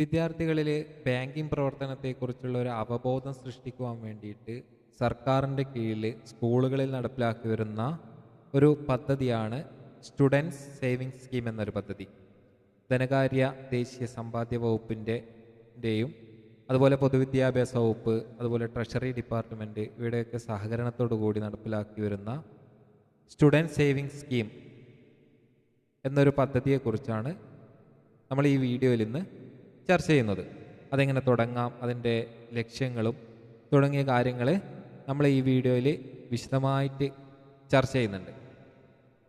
വിദ്യാർത്ഥികളിൽ ബാങ്കിങ് പ്രവർത്തനത്തെക്കുറിച്ചുള്ള ഒരു അവബോധം സൃഷ്ടിക്കുവാൻ വേണ്ടിയിട്ട് സർക്കാരിന്റെ കീഴിൽ സ്കൂളുകളിൽ നടപ്പിലാക്കി വരുന്ന ഒരു പദ്ധതിയാണ് സ്റ്റുഡൻസ് സേവിങ്സ് സ്കീം എന്നൊരു പദ്ധതി. ധനകാര്യ ദേശീയ സമ്പാദ്യ വകുപ്പിന്റെയും അതുപോലെ പൊതുവിദ്യാഭ്യാസ വകുപ്പ് അതുപോലെ ട്രഷറി ഡിപ്പാർട്ട്മെന്റ് ഇവിടെയൊക്കെ സഹകരണത്തോടു കൂടി നടപ്പിലാക്കി വരുന്ന സ്റ്റുഡന്റ് സേവിങ്സ് സ്കീം എന്നൊരു പദ്ധതിയെക്കുറിച്ചാണ് നമ്മൾ ഈ വീഡിയോയിൽ ഇന്ന് ചർച്ച ചെയ്യുന്നത്. അതെങ്ങനെ തുടങ്ങാം അതിന്റെ ലക്ഷ്യങ്ങളും തുടങ്ങിയ കാര്യങ്ങൾ നമ്മൾ ഈ വീഡിയോയിൽ വിശദമായിട്ട് ചർച്ച ചെയ്യുന്നുണ്ട്.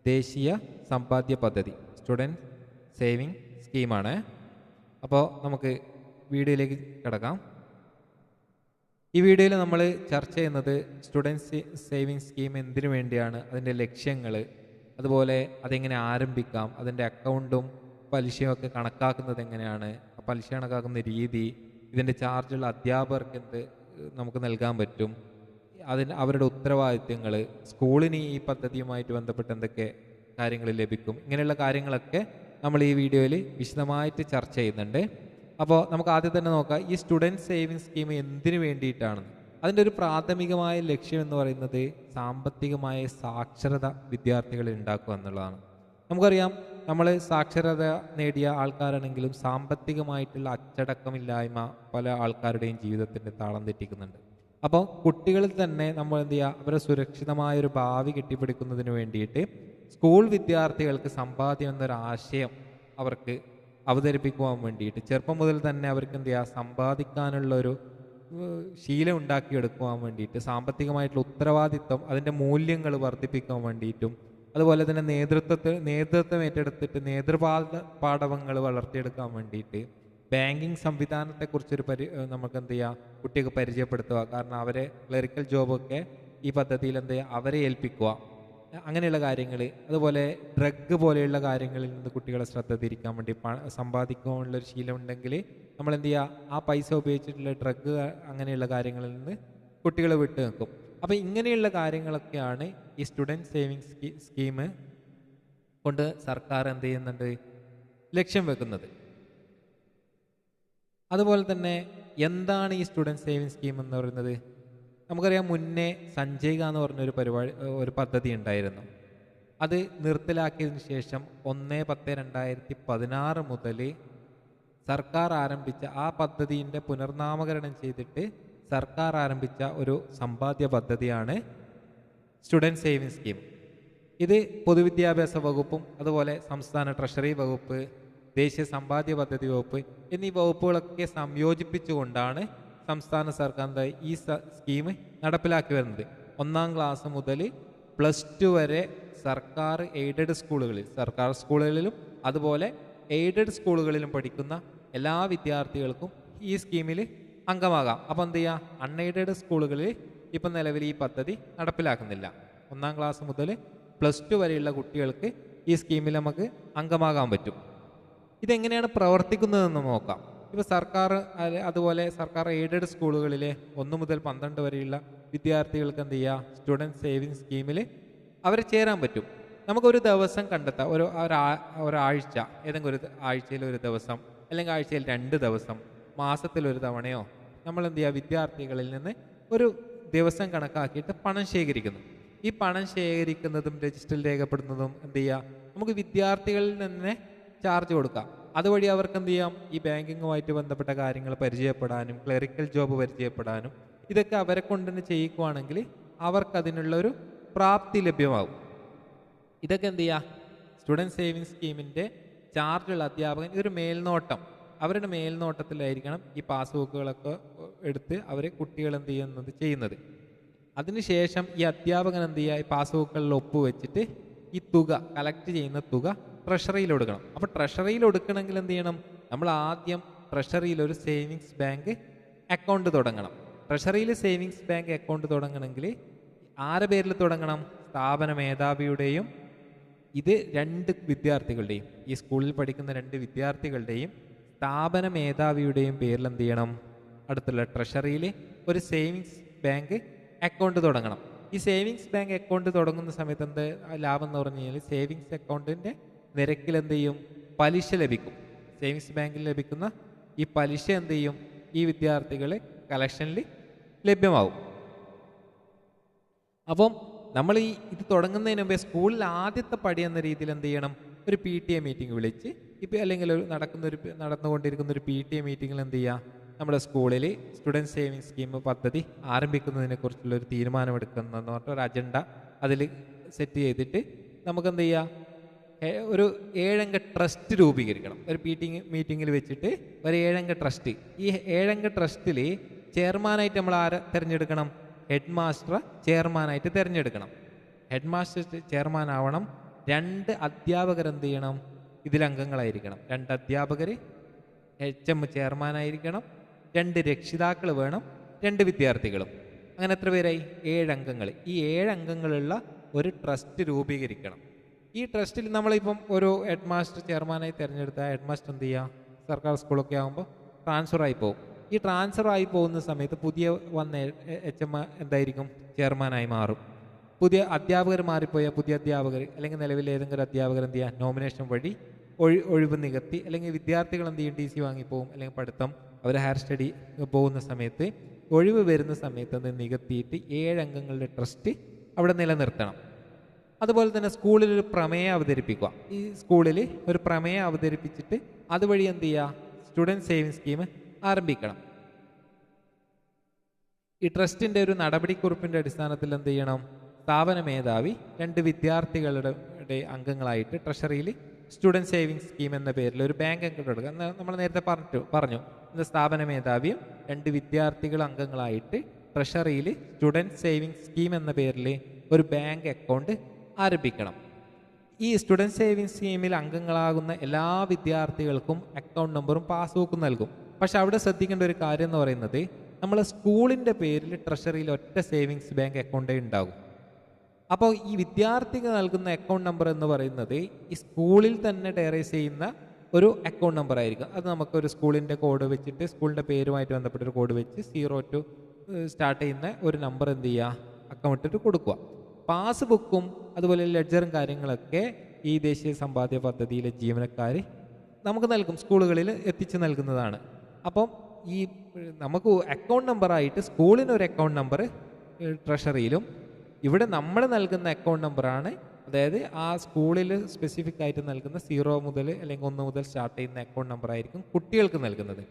ദേശീയ സമ്പാദ്യ പദ്ധതി സ്റ്റുഡന്റ് സേവിങ് സ്കീമാണ്. അപ്പോൾ നമുക്ക് വീഡിയോയിലേക്ക് കിടക്കാം. ഈ വീഡിയോയിൽ നമ്മൾ ചർച്ച ചെയ്യുന്നത് സ്റ്റുഡൻസ് സേവിങ് സ്കീം എന്തിനു വേണ്ടിയാണ് അതിന്റെ ലക്ഷ്യങ്ങൾ അതുപോലെ അതെങ്ങനെ ആരംഭിക്കാം അതിന്റെ അക്കൗണ്ടും പലിശയും ഒക്കെ കണക്കാക്കുന്നത് എങ്ങനെയാണ്? ആ പലിശ കണക്കാക്കുന്ന രീതി ഇതിന്റെ ചാർജുള്ള അധ്യാപകർക്ക് എന്ത് നമുക്ക് നൽകാൻ പറ്റും? അതിന് അവരുടെ ഉത്തരവാദിത്യങ്ങൾ സ്കൂളിന് ഈ പദ്ധതിയുമായിട്ട് ബന്ധപ്പെട്ട് എന്തൊക്കെ കാര്യങ്ങൾ ലഭിക്കും? ഇങ്ങനെയുള്ള കാര്യങ്ങളൊക്കെ നമ്മൾ ഈ വീഡിയോയിൽ വിശദമായിട്ട് ചർച്ച ചെയ്യുന്നുണ്ട്. അപ്പോൾ നമുക്ക് ആദ്യം തന്നെ നോക്കാം ഈ സ്റ്റുഡന്റ് സേവിങ് സ്കീം എന്തിനു വേണ്ടിയിട്ടാണ്? അതിന്റെ ഒരു പ്രാഥമികമായ ലക്ഷ്യം എന്ന് പറയുന്നത് സാമ്പത്തികമായ സാക്ഷരത വിദ്യാർത്ഥികളിൽ ഉണ്ടാക്കുക എന്നുള്ളതാണ്. നമുക്കറിയാം നമ്മൾ സാക്ഷരത നേടിയ ആൾക്കാരാണെങ്കിലും സാമ്പത്തികമായിട്ടുള്ള അച്ചടക്കമില്ലായ്മ പല ആൾക്കാരുടെയും ജീവിതത്തിന്റെ താളം തെറ്റിക്കുന്നുണ്ട്. അപ്പോൾ കുട്ടികളിൽ തന്നെ നമ്മൾ എന്ത് ചെയ്യുക? അവരെ സുരക്ഷിതമായ ഒരു ഭാവി കെട്ടിപ്പിടിക്കുന്നതിന് വേണ്ടിയിട്ട് സ്കൂൾ വിദ്യാർത്ഥികൾക്ക് സമ്പാദ്യം എന്നൊരു ആശയം അവർക്ക് അവതരിപ്പിക്കുവാൻ വേണ്ടിയിട്ട് ചെറുപ്പം മുതൽ തന്നെ അവർക്ക് എന്ത് ചെയ്യുക? സമ്പാദിക്കാനുള്ള ഒരു ശീലം ഉണ്ടാക്കിയെടുക്കുവാൻ വേണ്ടിയിട്ട് സാമ്പത്തികമായിട്ടുള്ള ഉത്തരവാദിത്വം അതിന്റെ മൂല്യങ്ങൾ വർദ്ധിപ്പിക്കാൻ വേണ്ടിയിട്ടും അതുപോലെ തന്നെ നേതൃത്വത്തിൽ നേതൃത്വം ഏറ്റെടുത്തിട്ട് നേതൃപാത പാഠവങ്ങൾ വളർത്തിയെടുക്കാൻ വേണ്ടിയിട്ട് ബാങ്കിങ് സംവിധാനത്തെക്കുറിച്ചൊരു പരി നമുക്ക് എന്ത് ചെയ്യാം കുട്ടികൾക്ക് പരിചയപ്പെടുത്തുക. കാരണം അവരെ ക്ലറിക്കൽ ജോബൊക്കെ ഈ പദ്ധതിയിൽ എന്ത് ചെയ്യുക അവരെ ഏൽപ്പിക്കുക. അങ്ങനെയുള്ള കാര്യങ്ങൾ അതുപോലെ ഡ്രഗ് പോലെയുള്ള കാര്യങ്ങളിൽ നിന്ന് കുട്ടികളെ ശ്രദ്ധ തിരിക്കാൻ വേണ്ടി സമ്പാദിക്കാനുള്ളൊരു ശീലം ഉണ്ടെങ്കിൽ നമ്മൾ എന്ത് ചെയ്യുക ആ പൈസ ഉപയോഗിച്ചിട്ടുള്ള ഡ്രഗ് അങ്ങനെയുള്ള കാര്യങ്ങളിൽ നിന്ന് കുട്ടികളെ വിട്ടു നിൽക്കും അപ്പോൾ ഇങ്ങനെയുള്ള കാര്യങ്ങളൊക്കെയാണ് ഈ സ്റ്റുഡന്റ് സേവിങ് സ്കീം കൊണ്ട് സർക്കാർ എന്ത് ചെയ്യുന്നുണ്ട്? ലക്ഷ്യം വെക്കുന്നത്. അതുപോലെ തന്നെ എന്താണ് ഈ സ്റ്റുഡന്റ് സേവിങ് സ്കീം എന്ന് പറയുന്നത്? നമുക്കറിയാം മുന്നേ സഞ്ജയ്ക എന്ന് പറഞ്ഞൊരു പരിപാടി ഒരു പദ്ധതി ഉണ്ടായിരുന്നു. അത് നിർത്തലാക്കിയതിന് ശേഷം ഒന്ന് പത്ത് രണ്ടായിരത്തി പതിനാറ് മുതൽ സർക്കാർ ആരംഭിച്ച ആ പദ്ധതിന്റെ പുനർനാമകരണം ചെയ്തിട്ട് സർക്കാർ ആരംഭിച്ച ഒരു സമ്പാദ്യ പദ്ധതിയാണ് സ്റ്റുഡന്റ് സേവിങ് സ്കീം. ഇത് പൊതുവിദ്യാഭ്യാസ വകുപ്പും അതുപോലെ സംസ്ഥാന ട്രഷറി വകുപ്പ് ദേശീയ സമ്പാദ്യ പദ്ധതി വകുപ്പ് എന്നീ വകുപ്പുകളൊക്കെ സംയോജിപ്പിച്ചുകൊണ്ടാണ് സംസ്ഥാന സർക്കാരിന്റെ ഈ സ്കീം നടപ്പിലാക്കി വരുന്നത്. ഒന്നാം ക്ലാസ് മുതൽ പ്ലസ് ടു വരെ സർക്കാർ എയ്ഡഡ് സ്കൂളുകളിൽ സർക്കാർ സ്കൂളുകളിലും അതുപോലെ എയ്ഡഡ് സ്കൂളുകളിലും പഠിക്കുന്ന എല്ലാ വിദ്യാർത്ഥികൾക്കും ഈ സ്കീമിൽ അംഗമാകാം. അപ്പോൾ എന്ത് ചെയ്യുക അൺഎയ്ഡഡ് സ്കൂളുകളിൽ ഇപ്പം നിലവിൽ ഈ പദ്ധതി നടപ്പിലാക്കുന്നില്ല. ഒന്നാം ക്ലാസ് മുതൽ പ്ലസ് ടു വരെയുള്ള കുട്ടികൾക്ക് ഈ സ്കീമിൽ നമുക്ക് അംഗമാകാൻ പറ്റും. ഇതെങ്ങനെയാണ് പ്രവർത്തിക്കുന്നതെന്ന് നോക്കാം. ഇപ്പോൾ സർക്കാർ അതുപോലെ സർക്കാർ എയ്ഡഡ് സ്കൂളുകളിലെ ഒന്ന് മുതൽ പന്ത്രണ്ട് വരെയുള്ള വിദ്യാർത്ഥികൾക്ക് എന്ത് ചെയ്യുക സ്റ്റുഡന്റ് സേവിങ് സ്കീമിൽ അവരെ ചേരാൻ പറ്റും. നമുക്കൊരു ദിവസം കണ്ടെത്താം. ഒരു ഒരാ- ഒരാഴ്ച ഏതെങ്കിലും ഒരു ആഴ്ചയിൽ ഒരു ദിവസം അല്ലെങ്കിൽ ആഴ്ചയിൽ രണ്ട് ദിവസം മാസത്തിൽ ഒരു തവണയോ നമ്മൾ എന്ത് ചെയ്യുക വിദ്യാർത്ഥികളിൽ നിന്ന് ഒരു ദിവസം കണക്കാക്കിയിട്ട് പണം ശേഖരിക്കുന്നു. ഈ പണം ശേഖരിക്കുന്നതും രജിസ്റ്ററിൽ രേഖപ്പെടുന്നതും എന്ത് ചെയ്യുക നമുക്ക് വിദ്യാർത്ഥികളിൽ നിന്ന് ചാർജ് കൊടുക്കാം. അതുവഴി അവർക്ക് എന്ത് ചെയ്യാം ഈ ബാങ്കിങ്ങുമായിട്ട് ബന്ധപ്പെട്ട കാര്യങ്ങൾ പരിചയപ്പെടാനും ക്ലറിക്കൽ ജോബ് പരിചയപ്പെടാനും ഇതൊക്കെ അവരെ കൊണ്ട് തന്നെ ചെയ്യിക്കുവാണെങ്കിൽ അവർക്ക് അതിനുള്ള ഒരു പ്രാപ്തി ലഭ്യമാകും. ഇതൊക്കെ എന്ത് ചെയ്യുക സ്റ്റുഡന്റ് സേവിങ് സ്കീമിന്റെ ചാർജുള്ള അധ്യാപകൻ ഇതൊരു മേൽനോട്ടം. അവരുടെ മേൽനോട്ടത്തിലായിരിക്കണം ഈ പാസ്ബുക്കുകളൊക്കെ എടുത്ത് അവർ കുട്ടികൾ എന്ത് ചെയ്യുന്നത് ചെയ്യുന്നത്. അതിനുശേഷം ഈ അധ്യാപകൻ എന്ത് ചെയ്യുക? ഈ പാസ്ബുക്കുകളിൽ ഒപ്പുവെച്ചിട്ട് ഈ തുക കളക്ട് ചെയ്യുന്ന തുക ട്രഷറിയിൽ കൊടുക്കണം അപ്പോൾ ട്രഷറിയിൽ കൊടുക്കണമെങ്കിൽ എന്ത് ചെയ്യണം? നമ്മൾ ആദ്യം ട്രഷറിയിൽ ഒരു സേവിങ്സ് ബാങ്ക് അക്കൗണ്ട് തുടങ്ങണം. ട്രഷറിയിൽ സേവിങ്സ് ബാങ്ക് അക്കൗണ്ട് തുടങ്ങണമെങ്കിൽ ആരെ പേരിൽ തുടങ്ങണം? സ്ഥാപന മേധാവിയുടെയും ഇത് രണ്ട് വിദ്യാർത്ഥികളുടെയും ഈ സ്കൂളിൽ പഠിക്കുന്ന രണ്ട് വിദ്യാർത്ഥികളുടെയും സ്ഥാപന മേധാവിയുടെയും പേരിൽ എന്ത് ചെയ്യണം? അടുത്തുള്ള ട്രഷറിയിൽ ഒരു സേവിങ്സ് ബാങ്ക് അക്കൗണ്ട് തുടങ്ങണം. ഈ സേവിങ്സ് ബാങ്ക് അക്കൗണ്ട് തുടങ്ങുന്ന സമയത്ത് എന്ത് ലാഭം എന്ന് പറഞ്ഞു കഴിഞ്ഞാൽ സേവിങ്സ് അക്കൗണ്ടിന്റെ നിരക്കിൽ എന്ത് ചെയ്യും? പലിശ ലഭിക്കും. സേവിങ്സ് ബാങ്കിൽ ലഭിക്കുന്ന ഈ പലിശ എന്ത് ചെയ്യും? ഈ വിദ്യാർത്ഥികളെ കളക്ഷനിൽ ലഭ്യമാവും. അപ്പം നമ്മൾ ഈ ഇത് തുടങ്ങുന്നതിന് മുമ്പേ സ്കൂളിൽ ആദ്യത്തെ പടി എന്ന രീതിയിൽ എന്ത് ചെയ്യണം? ഒരു പി ടി എ മീറ്റിംഗ് വിളിച്ച് ഇപ്പം അല്ലെങ്കിൽ ഒരു നടക്കുന്ന ഒരു നടന്നുകൊണ്ടിരിക്കുന്ന ഒരു പി ടി എ മീറ്റിങ്ങിൽ എന്ത് ചെയ്യുക നമ്മുടെ സ്കൂളിൽ സ്റ്റുഡന്റ് സേവിങ് സ്കീം പദ്ധതി ആരംഭിക്കുന്നതിനെ കുറിച്ചുള്ള ഒരു തീരുമാനമെടുക്കുന്നതെന്ന് പറഞ്ഞിട്ട് ഒരു അജണ്ട അതിൽ സെറ്റ് ചെയ്തിട്ട് നമുക്ക് എന്ത് ചെയ്യാം? ഒരു ഏഴംഗ ട്രസ്റ്റ് രൂപീകരിക്കണം. ഒരു മീറ്റിംഗ് മീറ്റിങ്ങിൽ വെച്ചിട്ട് ഒരു ഏഴംഗ ട്രസ്റ്റ് ഈ ഏഴംഗ ട്രസ്റ്റിൽ ചെയർമാനായിട്ട് നമ്മൾ ആരെ തിരഞ്ഞെടുക്കണം? ഹെഡ് മാസ്റ്റർ ചെയർമാനായിട്ട് തിരഞ്ഞെടുക്കണം. ഹെഡ് മാസ്റ്റർ ചെയർമാൻ ആവണം. രണ്ട് അധ്യാപകർ എന്ത് ചെയ്യണം? ഇതിൽ അംഗങ്ങളായിരിക്കണം. രണ്ട് അധ്യാപകർ എച്ച് എം ചെയർമാനായിരിക്കണം രണ്ട് രക്ഷിതാക്കൾ വേണം. രണ്ട് വിദ്യാർത്ഥികളും. അങ്ങനെ എത്ര പേരായി? ഏഴ് അംഗങ്ങൾ. ഈ ഏഴ് ഒരു ട്രസ്റ്റ് രൂപീകരിക്കണം. ഈ ട്രസ്റ്റിൽ നമ്മളിപ്പം ഒരു ഹെഡ് മാസ്റ്റർ ചെയർമാനായി തിരഞ്ഞെടുത്ത ഹെഡ് മാസ്റ്റർ എന്ത് ചെയ്യുക സർക്കാർ സ്കൂളൊക്കെ ആകുമ്പോൾ ട്രാൻസ്ഫർ ആയി പോകും ഈ ട്രാൻസ്ഫർ ആയി പോകുന്ന സമയത്ത് പുതിയ വന്ന എച്ച് എം എന്തായിരിക്കും? ചെയർമാനായി മാറും. പുതിയ അധ്യാപകർ മാറിപ്പോയ പുതിയ അധ്യാപകർ അല്ലെങ്കിൽ നിലവിൽ ഏതെങ്കിലും അധ്യാപകർ എന്ത് ചെയ്യുക? നോമിനേഷൻ വഴി ഒഴി ഒഴിവ് നികത്തി അല്ലെങ്കിൽ വിദ്യാർത്ഥികൾ എന്ത് ചെയ്യും? ടി സി വാങ്ങിപ്പോവും അല്ലെങ്കിൽ പഠിത്തം അവർ ഹയർ സ്റ്റഡി പോകുന്ന സമയത്ത് ഒഴിവ് വരുന്ന സമയത്ത് അത് നികത്തിയിട്ട് ഏഴംഗങ്ങളുടെ ട്രസ്റ്റ് അവിടെ നിലനിർത്തണം. അതുപോലെ തന്നെ സ്കൂളിൽ ഒരു പ്രമേയം അവതരിപ്പിക്കുക. ഈ സ്കൂളിൽ ഒരു പ്രമേയം അവതരിപ്പിച്ചിട്ട് അതുവഴി എന്ത് ചെയ്യുക? സ്റ്റുഡന്റ് സേവിങ് സ്കീം ആരംഭിക്കണം. ഈ ട്രസ്റ്റിന്റെ ഒരു നടപടിക്കുറിപ്പിന്റെ അടിസ്ഥാനത്തിൽ എന്ത് ചെയ്യണം? സ്ഥാപന മേധാവി രണ്ട് വിദ്യാർത്ഥികളുടെ അംഗങ്ങളായിട്ട് ട്രഷറിയിൽ സ്റ്റുഡന്റ് സേവിങ് സ്കീം എന്ന പേരിൽ ഒരു ബാങ്ക് അക്കൗണ്ട് എടുക്കുക. നമ്മൾ നേരത്തെ പറഞ്ഞു പറഞ്ഞു. ഇന്ന് സ്ഥാപന മേധാവിയും രണ്ട് വിദ്യാർത്ഥികൾ അംഗങ്ങളായിട്ട് ട്രഷറിയിൽ സ്റ്റുഡന്റ് സേവിങ് സ്കീം എന്ന പേരിൽ ഒരു ബാങ്ക് അക്കൗണ്ട് ആരംഭിക്കണം. ഈ സ്റ്റുഡന്റ് സേവിങ് സ്കീമിൽ അംഗങ്ങളാകുന്ന എല്ലാ വിദ്യാർത്ഥികൾക്കും അക്കൗണ്ട് നമ്പറും പാസ്ബുക്കും നൽകും. പക്ഷെ അവിടെ ശ്രദ്ധിക്കേണ്ട ഒരു കാര്യം എന്ന് പറയുന്നത് നമ്മൾ സ്കൂളിന്റെ പേരിൽ ട്രഷറിയിൽ ഒറ്റ സേവിങ്സ് ബാങ്ക് അക്കൗണ്ടേ ഉണ്ടാകും. അപ്പോൾ ഈ വിദ്യാർത്ഥിക്ക് നൽകുന്ന അക്കൗണ്ട് നമ്പർ എന്ന് പറയുന്നത് ഈ സ്കൂളിൽ തന്നെ ഡയറൈസ് ചെയ്യുന്ന ഒരു അക്കൗണ്ട് നമ്പർ ആയിരിക്കും. അത് നമുക്കൊരു സ്കൂളിന്റെ കോഡ് വെച്ചിട്ട് സ്കൂളിന്റെ പേരുമായിട്ട് ബന്ധപ്പെട്ട ഒരു കോഡ് വെച്ച് സീറോ ടു സ്റ്റാർട്ട് ചെയ്യുന്ന ഒരു നമ്പർ എന്ത് ചെയ്യുക? അക്കൗണ്ടിട്ട് കൊടുക്കുക. പാസ്ബുക്കും അതുപോലെ ലെഡ്ജറും കാര്യങ്ങളൊക്കെ ഈ ദേശീയ സമ്പാദ്യ പദ്ധതിയിലെ ജീവനക്കാർ നമുക്ക് നൽകും. സ്കൂളുകളിൽ എത്തിച്ച് നൽകുന്നതാണ്. അപ്പം ഈ നമുക്ക് അക്കൗണ്ട് നമ്പറായിട്ട് സ്കൂളിന് ഒരു അക്കൗണ്ട് നമ്പർ ട്രഷറിയിലും ഇവിടെ നമ്മൾ നൽകുന്ന അക്കൗണ്ട് നമ്പറാണ് അതായത് ആ സ്കൂളിൽ സ്പെസിഫിക് ആയിട്ട് നൽകുന്ന സീറോ മുതൽ അല്ലെങ്കിൽ ഒന്ന് മുതൽ സ്റ്റാർട്ട് ചെയ്യുന്ന അക്കൗണ്ട് നമ്പർ ആയിരിക്കും കുട്ടികൾക്ക് നൽകുന്നത്.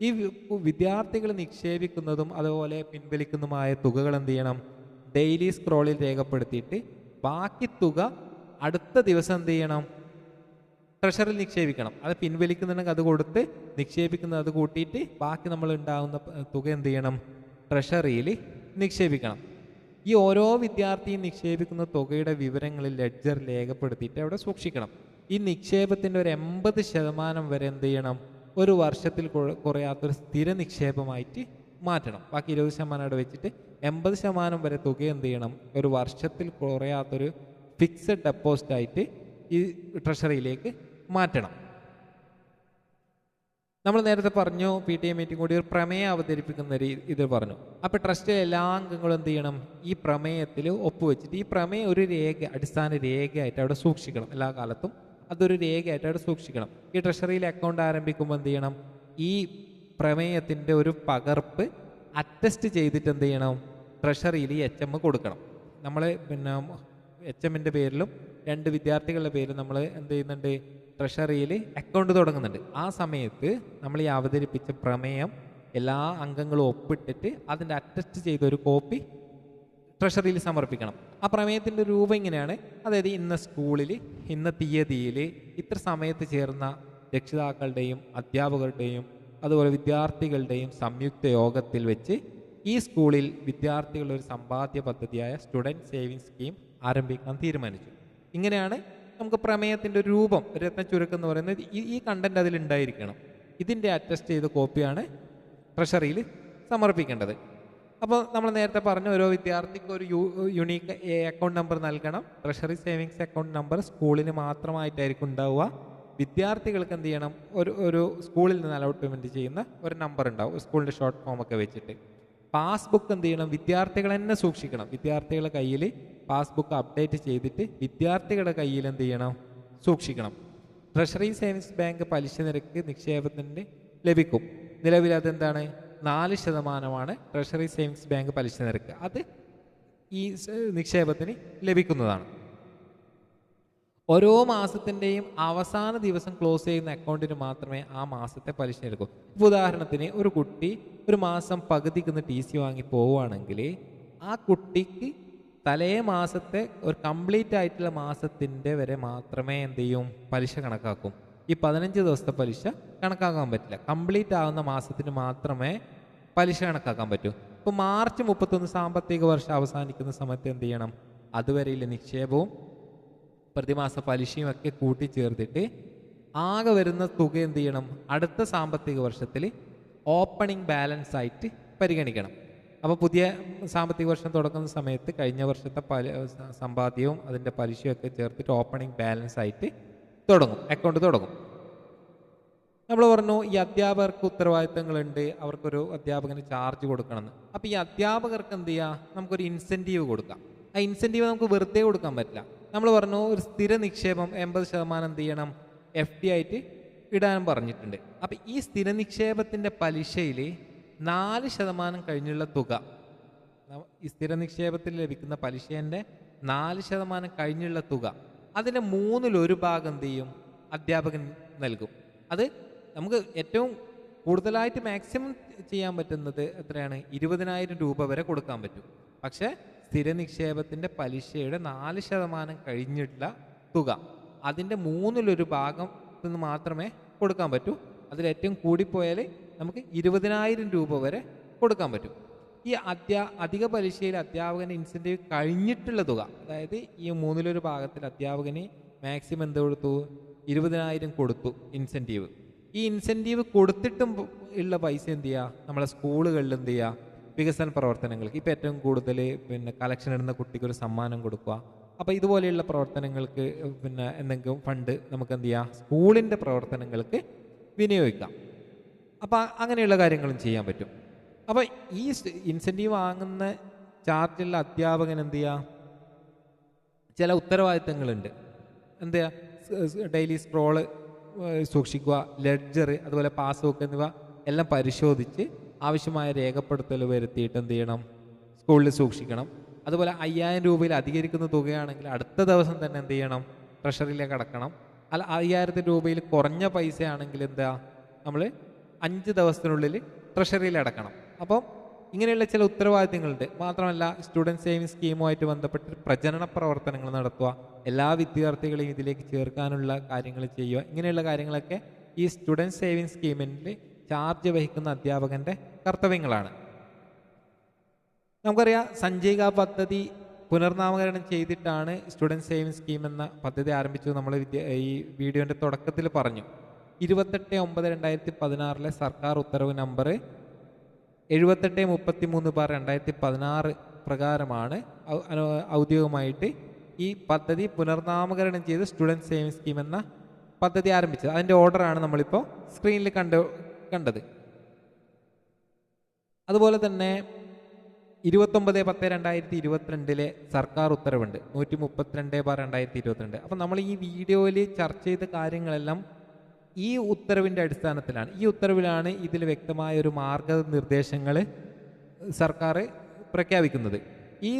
ഈ വിദ്യാർത്ഥികൾ നിക്ഷേപിക്കുന്നതും അതുപോലെ പിൻവലിക്കുന്നതുമായ തുകകൾ എന്ത് ചെയ്യണം? ഡെയിലി സ്ക്രോളിൽ രേഖപ്പെടുത്തിയിട്ട് ബാക്കി തുക അടുത്ത ദിവസം എന്ത് ചെയ്യണം? ട്രഷറിൽ നിക്ഷേപിക്കണം. അത് പിൻവലിക്കുന്നുണ്ടെങ്കിൽ അത് കൊടുത്ത് നിക്ഷേപിക്കുന്നത് അത് കൂട്ടിയിട്ട് ബാക്കി നമ്മൾ ഉണ്ടാകുന്ന തുക എന്ത് ചെയ്യണം? ട്രഷറിയിൽ നിക്ഷേപിക്കണം. ഈ ഓരോ വിദ്യാർത്ഥിയും നിക്ഷേപിക്കുന്ന തുകയുടെ വിവരങ്ങൾ ലെഡ്ജർ രേഖപ്പെടുത്തിയിട്ട് അവിടെ സൂക്ഷിക്കണം. ഈ നിക്ഷേപത്തിന്റെ ഒരു എൺപത് ശതമാനം വരെ എന്ത് ചെയ്യണം? ഒരു വർഷത്തിൽ കുറയാത്തൊരു സ്ഥിര നിക്ഷേപമായിട്ട് മാറ്റണം. ബാക്കി ഇരുപത് ശതമാനം അവിടെ വെച്ചിട്ട് എൺപത് ശതമാനം വരെ തുക എന്ത് ചെയ്യണം? ഒരു വർഷത്തിൽ കുറയാത്തൊരു ഫിക്സഡ് ഡെപ്പോസിറ്റ് ആയിട്ട് ഈ ട്രഷറിയിലേക്ക് മാറ്റണം. നമ്മൾ നേരത്തെ പറഞ്ഞു പി ടി എ മീറ്റിംഗ് കൂടി ഒരു പ്രമേയം അവതരിപ്പിക്കുന്ന ഇത് പറഞ്ഞു. അപ്പോൾ ട്രസ്റ്റിലെ എല്ലാ അംഗങ്ങളും എന്ത് ചെയ്യണം? ഈ പ്രമേയത്തിൽ ഒപ്പുവെച്ചിട്ട് ഈ പ്രമേയം ഒരു രേഖ അടിസ്ഥാന രേഖയായിട്ട് അവിടെ സൂക്ഷിക്കണം എല്ലാ കാലത്തും. അതൊരു രേഖയായിട്ട് അവിടെ സൂക്ഷിക്കണം. ഈ ട്രഷറിയിൽ അക്കൗണ്ട് ആരംഭിക്കുമ്പോൾ എന്ത് ചെയ്യണം? ഈ പ്രമേയത്തിന്റെ ഒരു പകർപ്പ് അറ്റസ്റ്റ് ചെയ്തിട്ട് എന്ത് ചെയ്യണം? ട്രഷറിയിൽ എച്ച് എം കൊടുക്കണം. നമ്മൾ പിന്നെ എച്ച് എമ്മിന്റെ പേരിലും രണ്ട് വിദ്യാർത്ഥികളുടെ പേരിലും നമ്മൾ എന്ത് ചെയ്യുന്നുണ്ട്? ട്രഷറിയിൽ അക്കൗണ്ട് തുടങ്ങുന്നുണ്ട്. ആ സമയത്ത് നമ്മൾ ഈ അവതരിപ്പിച്ച പ്രമേയം എല്ലാ അംഗങ്ങളും ഒപ്പിട്ടിട്ട് അതിന്റെ അറ്റസ്റ്റ് ചെയ്ത ഒരു കോപ്പി ട്രഷറിയിൽ സമർപ്പിക്കണം. ആ പ്രമേയത്തിന്റെ രൂപം ഇങ്ങനെയാണ്. അതായത് ഇന്ന സ്കൂളിൽ ഇന്ന തീയതിയിൽ ഇത്ര സമയത്ത് ചേർന്ന രക്ഷിതാക്കളുടെയും അധ്യാപകരുടെയും അതുപോലെ വിദ്യാർത്ഥികളുടെയും സംയുക്ത യോഗത്തിൽ വെച്ച് ഈ സ്കൂളിൽ വിദ്യാർത്ഥികളുടെ ഒരു സമ്പാദ്യ പദ്ധതിയായ സ്റ്റുഡന്റ് സേവിങ് സ്കീം ആരംഭിക്കാൻ തീരുമാനിച്ചു. ഇങ്ങനെയാണ് നമുക്ക് പ്രമേയത്തിന്റെ ഒരു രൂപം രത്ന ചുരുക്കം എന്ന് പറയുന്നത് ഈ ഈ കണ്ടന്റ് അതിൽ ഉണ്ടായിരിക്കണം. ഇതിന്റെ അറ്റസ്റ്റ് ചെയ്ത കോപ്പിയാണ് ട്രഷറിയിൽ സമർപ്പിക്കേണ്ടത്. അപ്പോൾ നമ്മൾ നേരത്തെ പറഞ്ഞ ഓരോ വിദ്യാർത്ഥിക്ക് ഒരു യു യുണീക്ക് അക്കൗണ്ട് നമ്പർ നൽകണം. ട്രഷറി സേവിങ്സ് അക്കൗണ്ട് നമ്പർ സ്കൂളിന് മാത്രമായിട്ടായിരിക്കും ഉണ്ടാവുക. വിദ്യാർത്ഥികൾക്ക് എന്ത് ചെയ്യണം? ഒരു ഒരു സ്കൂളിൽ നിന്ന് അലോട്ട്മെന്റ് ചെയ്യുന്ന ഒരു നമ്പർ ഉണ്ടാവും. സ്കൂളിന്റെ ഷോർട്ട് ഫോം ഒക്കെ വെച്ചിട്ട്. പാസ്ബുക്ക് എന്ത് ചെയ്യണം? വിദ്യാർത്ഥികൾ തന്നെ സൂക്ഷിക്കണം. വിദ്യാർത്ഥികളുടെ കയ്യിൽ പാസ്ബുക്ക് അപ്ഡേറ്റ് ചെയ്തിട്ട് വിദ്യാർത്ഥികളുടെ കയ്യിൽ എന്ത് ചെയ്യണം? സൂക്ഷിക്കണം. ട്രഷറി സേവിങ്സ് ബാങ്ക് പലിശ നിരക്ക് നിക്ഷേപത്തിന്റെ ലഭിക്കും. നിലവിൽ അതെന്താണ്? നാല് ശതമാനമാണ് ട്രഷറി സേവിങ്സ് ബാങ്ക് പലിശ നിരക്ക്. അത് ഈ നിക്ഷേപത്തിന് ലഭിക്കുന്നതാണ്. ഓരോ മാസത്തിന്റെയും അവസാന ദിവസം ക്ലോസ് ചെയ്യുന്ന അക്കൗണ്ടിന് മാത്രമേ ആ മാസത്തെ പലിശ എടുക്കൂ. ഇപ്പോൾ ഉദാഹരണത്തിന് ഒരു കുട്ടി ഒരു മാസം പകുതിക്ക് ടി സി വാങ്ങി പോവുകയാണെങ്കിൽ ആ കുട്ടിക്ക് തലേ മാസത്തെ ഒരു കംപ്ലീറ്റ് ആയിട്ടുള്ള മാസത്തിന്റെ വരെ മാത്രമേ എന്ത് ചെയ്യും? പലിശ കണക്കാക്കും. ഈ പതിനഞ്ച് ദിവസത്തെ പലിശ കണക്കാക്കാൻ പറ്റില്ല. കംപ്ലീറ്റ് ആവുന്ന മാസത്തിന് മാത്രമേ പലിശ കണക്കാക്കാൻ പറ്റൂ. ഇപ്പോൾ മാർച്ച് മുപ്പത്തൊന്ന് സാമ്പത്തിക വർഷം അവസാനിക്കുന്ന സമയത്ത് എന്ത് ചെയ്യണം? അതുവരെയുള്ള നിക്ഷേപവും പ്രതിമാസ പലിശയും ഒക്കെ കൂട്ടിച്ചേർത്തിട്ട് ആകെ വരുന്ന തുക എന്ത് ചെയ്യണം? അടുത്ത സാമ്പത്തിക വർഷത്തിൽ ഓപ്പണിംഗ് ബാലൻസ് ആയിട്ട് പരിഗണിക്കണം. അപ്പോൾ പുതിയ സാമ്പത്തിക വർഷം തുടങ്ങുന്ന സമയത്ത് കഴിഞ്ഞ വർഷത്തെ പല സമ്പാദ്യവും അതിന്റെ പലിശയും ഒക്കെ ചേർത്തിട്ട് ഓപ്പണിംഗ് ബാലൻസ് ആയിട്ട് തുടങ്ങും. അക്കൗണ്ട് തുടങ്ങും. നമ്മൾ പറഞ്ഞു ഈ അധ്യാപകർക്ക് ഉത്തരവാദിത്തങ്ങളുണ്ട്. അവർക്കൊരു അധ്യാപകന് ചാർജ് കൊടുക്കണമെന്ന് അപ്പോൾ ഈ അധ്യാപകർക്ക് എന്ത് ചെയ്യുക നമുക്കൊരു ഇൻസെന്റീവ് കൊടുക്കാം. ആ ഇൻസെന്റീവ് നമുക്ക് വെറുതെ കൊടുക്കാൻ പറ്റില്ല. നമ്മൾ പറഞ്ഞു ഒരു സ്ഥിര നിക്ഷേപം എൺപത് ശതമാനം എന്ത് ചെയ്യണം? എഫ് ഡി ആയിട്ട് ഇടാൻ പറഞ്ഞിട്ടുണ്ട്. അപ്പം ഈ സ്ഥിര നിക്ഷേപത്തിന്റെ പലിശയിൽ നാല് ശതമാനം കഴിഞ്ഞുള്ള തുക. ഈ സ്ഥിര നിക്ഷേപത്തിൽ ലഭിക്കുന്ന പലിശേന്റെ നാല് ശതമാനം കഴിഞ്ഞുള്ള തുക. അതിന്റെ മൂന്നിലൊരു ഭാഗം എന്ത് ചെയ്യും? അധ്യാപകൻ നൽകും. അത് നമുക്ക് ഏറ്റവും കൂടുതലായിട്ട് മാക്സിമം ചെയ്യാൻ പറ്റുന്നത് എത്രയാണ്? ഇരുപതിനായിരം രൂപ വരെ കൊടുക്കാൻ പറ്റും. പക്ഷേ സ്ഥിര നിക്ഷേപത്തിന്റെ പലിശയുടെ നാല് ശതമാനം കഴിഞ്ഞിട്ടുള്ള തുക. അതിന്റെ മൂന്നിലൊരു ഭാഗം നിന്ന് മാത്രമേ കൊടുക്കാൻ പറ്റൂ. അതിലേറ്റവും കൂടിപ്പോയാൽ നമുക്ക് ഇരുപതിനായിരം രൂപ വരെ കൊടുക്കാൻ പറ്റും. ഈ അധ്യാ അധിക പലിശയിൽ അധ്യാപകന് ഇൻസെന്റീവ് കഴിഞ്ഞിട്ടുള്ള തുക അതായത് ഈ മൂന്നിലൊരു ഭാഗത്തിൽ അധ്യാപകന് മാക്സിമം എന്ത് കൊടുത്തു? ഇരുപതിനായിരം കൊടുത്തു ഇൻസെന്റീവ് ഈ ഇൻസെന്റീവ് കൊടുത്തിട്ടും ഉള്ള പൈസ എന്ത് ചെയ്യുക? നമ്മളെ സ്കൂളുകളിൽ എന്ത് ചെയ്യുക? വികസന പ്രവർത്തനങ്ങൾക്ക് ഇപ്പോൾ ഏറ്റവും കൂടുതൽ പിന്നെ കളക്ഷൻ ഇടുന്ന കുട്ടിക്ക് ഒരു സമ്മാനം കൊടുക്കുക. അപ്പോൾ ഇതുപോലെയുള്ള പ്രവർത്തനങ്ങൾക്ക് പിന്നെ എന്തെങ്കിലും ഫണ്ട് നമുക്ക് എന്ത് ചെയ്യാം? സ്കൂളിന്റെ പ്രവർത്തനങ്ങൾക്ക് വിനിയോഗിക്കാം. അപ്പോൾ അങ്ങനെയുള്ള കാര്യങ്ങളും ചെയ്യാൻ പറ്റും. അപ്പോൾ ഈ ഇൻസെന്റീവ് വാങ്ങുന്ന ചാർജുള്ള അധ്യാപകൻ എന്ത് ചെയ്യുക ചില ഉത്തരവാദിത്തങ്ങളുണ്ട്. എന്ത് ചെയ്യുക ഡെയിലി സ്ക്രോൾ സൂക്ഷിക്കുക ലെഡ്ജർ അതുപോലെ പാസ്ബുക്ക് എന്നിവ എല്ലാം പരിശോധിച്ച് ആവശ്യമായ രേഖപ്പെടുത്തൽ വരുത്തിയിട്ട് എന്ത് ചെയ്യണം? സ്കൂളിൽ സൂക്ഷിക്കണം. അതുപോലെ അയ്യായിരം രൂപയിൽ അധികരിക്കുന്ന തുകയാണെങ്കിൽ അടുത്ത ദിവസം തന്നെ എന്ത് ചെയ്യണം? ട്രഷറിയിലേക്ക് അടക്കണം അല്ല അയ്യായിരത്തി രൂപയിൽ കുറഞ്ഞ പൈസയാണെങ്കിൽ എന്താ? നമ്മൾ അഞ്ച് ദിവസത്തിനുള്ളിൽ ട്രഷറിയിൽ അടക്കണം. അപ്പം ഇങ്ങനെയുള്ള ചില ഉത്തരവാദിത്തങ്ങളുണ്ട് മാത്രമല്ല സ്റ്റുഡന്റ് സേവിങ് സ്കീമുമായിട്ട് ബന്ധപ്പെട്ട് പ്രജനന പ്രവർത്തനങ്ങൾ നടത്തുക എല്ലാ വിദ്യാർത്ഥികളെയും ഇതിലേക്ക് ചേർക്കാനുള്ള കാര്യങ്ങൾ ചെയ്യുക ഇങ്ങനെയുള്ള കാര്യങ്ങളൊക്കെ ഈ സ്റ്റുഡന്റ് സേവിങ് സ്കീമിൽ ചാർജ് വഹിക്കുന്ന അധ്യാപകന്റെ കർത്തവ്യങ്ങളാണ്. നമുക്കറിയാം സഞ്ജയിക പദ്ധതി പുനർനാമകരണം ചെയ്തിട്ടാണ് സ്റ്റുഡന്റ് സേവിങ് സ്കീം എന്ന പദ്ധതി ആരംഭിച്ചത് നമ്മൾ വിദ്യ ഈ വീഡിയോന്റെ തുടക്കത്തിൽ പറഞ്ഞു. ഇരുപത്തെട്ട് ഒമ്പത് രണ്ടായിരത്തി പതിനാറിലെ സർക്കാർ ഉത്തരവ് നമ്പർ എഴുപത്തെട്ട് മുപ്പത്തി മൂന്ന് ബാർ രണ്ടായിരത്തി പതിനാറ് പ്രകാരമാണ് ഔദ്യോഗികമായിട്ട് ഈ പദ്ധതി പുനർനാമകരണം ചെയ്ത് സ്റ്റുഡന്റ് സേവിങ് സ്കീം എന്ന പദ്ധതി ആരംഭിച്ചത്. അതിന്റെ ഓർഡറാണ് നമ്മളിപ്പോൾ സ്ക്രീനിൽ കണ്ട് കണ്ടത്. അതുപോലെ തന്നെ ഇരുപത്തൊമ്പത് പത്ത് രണ്ടായിരത്തി ഇരുപത്തിരണ്ടിലെ സർക്കാർ ഉത്തരവുണ്ട്. നൂറ്റി മുപ്പത്തിരണ്ട് ബാർ രണ്ടായിരത്തി ഇരുപത്തിരണ്ട് അപ്പം നമ്മൾ ഈ വീഡിയോയിൽ ചർച്ച ചെയ്ത കാര്യങ്ങളെല്ലാം ഈ ഉത്തരവിന്റെ അടിസ്ഥാനത്തിലാണ്. ഈ ഉത്തരവിലാണ് ഇതിൽ വ്യക്തമായ ഒരു മാർഗനിർദ്ദേശങ്ങൾ സർക്കാർ പ്രഖ്യാപിക്കുന്നത്. ഈ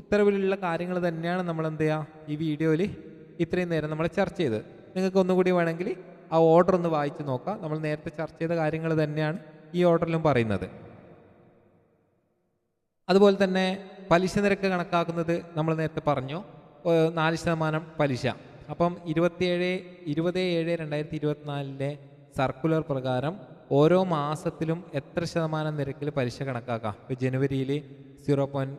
ഉത്തരവിലുള്ള കാര്യങ്ങൾ തന്നെയാണ് നമ്മൾ എന്ത് ചെയ്യുക? ഈ വീഡിയോയിൽ ഇത്രയും നേരം നമ്മൾ ചർച്ച ചെയ്തത്. നിങ്ങൾക്ക് ഒന്നുകൂടി വേണമെങ്കിൽ ആ ഓർഡർ ഒന്ന് വായിച്ചു നോക്കാം. നമ്മൾ നേരത്തെ ചർച്ച ചെയ്ത കാര്യങ്ങൾ തന്നെയാണ് ഈ ഓർഡറിലും പറയുന്നത്. അതുപോലെ തന്നെ പലിശ നിരക്ക് കണക്കാക്കുന്നത് നമ്മൾ നേരത്തെ പറഞ്ഞു. നാല് ശതമാനം പലിശ. അപ്പം ഇരുപത്തിയേഴ് ഇരുപത് ഏഴ് രണ്ടായിരത്തി ഇരുപത്തിനാലിലെ സർക്കുലർ പ്രകാരം ഓരോ മാസത്തിലും എത്ര ശതമാനം നിരക്കിൽ പലിശ കണക്കാക്കാം? ഇപ്പോൾ ജനുവരിയിൽ zero point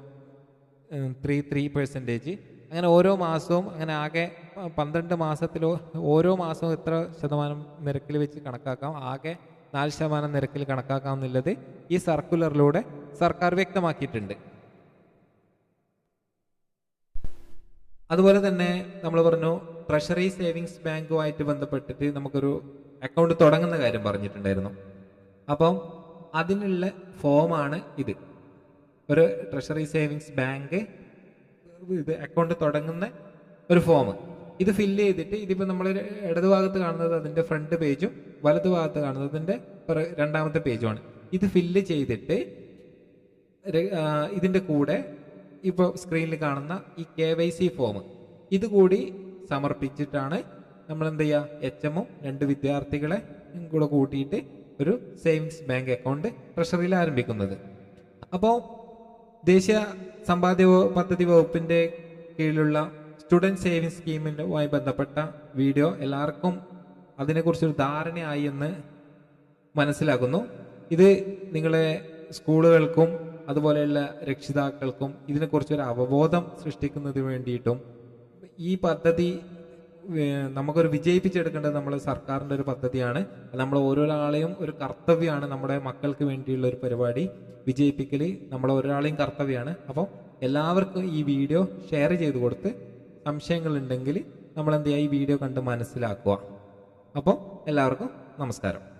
three three percentage അങ്ങനെ ഓരോ മാസവും അങ്ങനെ ആകെ പന്ത്രണ്ട് മാസത്തിലോ ഓരോ മാസവും എത്ര ശതമാനം നിരക്കിൽ വെച്ച് കണക്കാക്കാം? ആകെ നാല് ശതമാനം നിരക്കിൽ കണക്കാക്കാം എന്നുള്ളത് ഈ സർക്കുലറിലൂടെ സർക്കാർ വ്യക്തമാക്കിയിട്ടുണ്ട്. അതുപോലെ തന്നെ നമ്മൾ പറഞ്ഞു ട്രഷറി സേവിങ്സ് ബാങ്കുമായിട്ട് ബന്ധപ്പെട്ടിട്ട് നമുക്കൊരു അക്കൗണ്ട് തുടങ്ങുന്ന കാര്യം പറഞ്ഞിട്ടുണ്ടായിരുന്നു. അപ്പം അതിനുള്ള ഫോമാണ് ഇത്. ഒരു ട്രഷറി സേവിങ്സ് ബാങ്ക് ഇത് അക്കൗണ്ട് തുടങ്ങുന്ന ഒരു ഫോം ഇത് ഫില്ല് ചെയ്തിട്ട് ഇതിപ്പോൾ നമ്മൾ ഇടതു ഭാഗത്ത് കാണുന്നത് അതിന്റെ ഫ്രണ്ട് പേജും വലതു ഭാഗത്ത് കാണുന്നത് അതിന്റെ രണ്ടാമത്തെ പേജുമാണ് ഇത് ഫില്ല് ചെയ്തിട്ട് ഇതിന്റെ കൂടെ ഇപ്പോൾ സ്ക്രീനിൽ കാണുന്ന ഈ കെ വൈ സി ഫോം ഇതുകൂടി സമർപ്പിച്ചിട്ടാണ് നമ്മൾ എന്ത് ചെയ്യുക എച്ച് എമ്മും രണ്ട് വിദ്യാർത്ഥികളെ കൂടെ കൂട്ടിയിട്ട് ഒരു സേവിങ്സ് ബാങ്ക് അക്കൗണ്ട് ട്രഷറിയിൽ ആരംഭിക്കുന്നത്. അപ്പോൾ ദേശീയ സമ്പാദ്യ പദ്ധതി വകുപ്പിന്റെ കീഴിലുള്ള സ്റ്റുഡന്റ് സേവിങ് സ്കീമിനുമായി ബന്ധപ്പെട്ട വീഡിയോ എല്ലാവർക്കും അതിനെക്കുറിച്ചൊരു ധാരണയായി എന്ന് മനസ്സിലാക്കുന്നു. ഇത് നിങ്ങളെ സ്കൂളുകൾക്കും അതുപോലെയുള്ള രക്ഷിതാക്കൾക്കും ഇതിനെക്കുറിച്ചൊരു അവബോധം സൃഷ്ടിക്കുന്നതിന് വേണ്ടിയിട്ടും ഈ പദ്ധതി നമുക്കൊരു വിജയിപ്പിച്ചെടുക്കേണ്ടത് നമ്മുടെ സർക്കാരിന്റെ ഒരു പദ്ധതിയാണ്. നമ്മൾ ഓരോ ഓരോരാളെയും ഒരു കർത്തവ്യമാണ് നമ്മുടെ മക്കൾക്ക് വേണ്ടിയുള്ള ഒരു പരിപാടി. വിജയിപ്പിക്കൽ നമ്മളെ ഒരാളെയും കർത്തവ്യമാണ് അപ്പോൾ എല്ലാവർക്കും ഈ വീഡിയോ ഷെയർ ചെയ്ത് കൊടുത്ത് സംശയങ്ങൾ ഉണ്ടെങ്കിൽ നമ്മൾ എന്ത് ചെയ്യുക? ഈ വീഡിയോ കണ്ട് മനസ്സിലാക്കുക. അപ്പോൾ എല്ലാവർക്കും നമസ്കാരം.